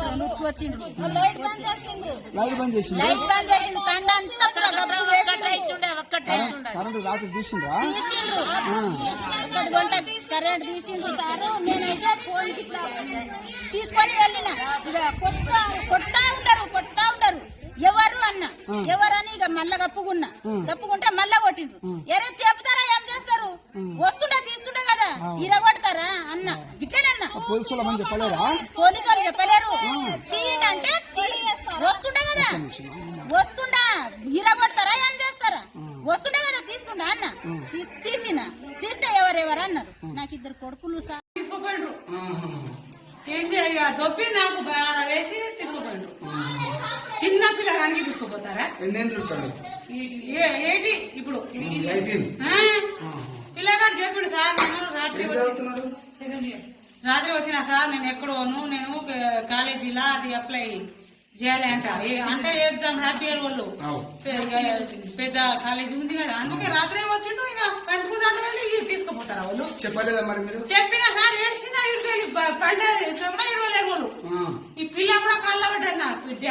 Light బంద్ చేసిండు light బంద్ చేసిండు light బంద్ చేసిండు కండ అంతా కూడా గబ్బు వేసిండు. కరెంట్ రాత్రి తీసిండ్రా? తీసిండ్రు ఒకటి గంట కరెంట్ తీసిండ్రు సారు నేనైతే ఫోన్ ఇట్లా తీసుకొని వెళ్ళిన. కొట్టా కొట్టా ఉంటారు కొట్టా ఉంటారు ఎవరు అన్న? ఎవరని ఇక మళ్ళా కప్పుకున్నా. కప్పుకుంటే మళ్ళా కొట్టిండ్రు. ఎరే తెప్పుతారా ఏం చేస్తారు? వస్తుండే తీస్తుండే కదా ఇరగొడతారా అన్న? ఇట్లనన్నా. పోలీసులు మంచి చెప్పలేదా పోలీసు వాళ్ళు చెప్పలేరు. తీయండి అంటే వస్తుండే కదా. వస్తుండా ఇరగొడతారా ఏం చేస్తారా? వస్తుండే కదా తీసుకుంటా అన్న. తీసిన. తీస్తే ఎవరెవరు అన్నారు. నాకు ఇద్దరు కొడుకులు సార్ తీసుకుపోయిండ్రు ఏం చేయాలి? దొబ్బి నాకు బాగా వేసి తీసుకుపోయిండ్రు చిన్న పిల్లగానికి తీసుకుపోతారా? ఏంటి? ఇప్పుడు? పిల్లగాడు చెప్పిండు సార్ నేను రాత్రి ఏం వచ్చి చదువుతున్నాడు సెకండ్ ఇయర్. రాత్రి వచ్చిన సార్ నేను ఎక్కడోను నేను కాలేజీలో అది అప్లై చేయాలి అంట. అంటే ఎగ్జామ్ హ్యాపీ ఇయర్ వాళ్ళు. పెద్ద కాలేజీ ఉంది కదా అందుకే రాత్రి వచ్చిండు ఇక ఇక తీసుకుపోతారా వాళ్ళు? చెప్పలేదా మరి మీరు? చెప్పిన సార్ ఏడ్చిన పండే చెప్పిన ఇరవై వాళ్ళు. ఈ పిల్ల కూడా కళ్ళ నాకు విద్య.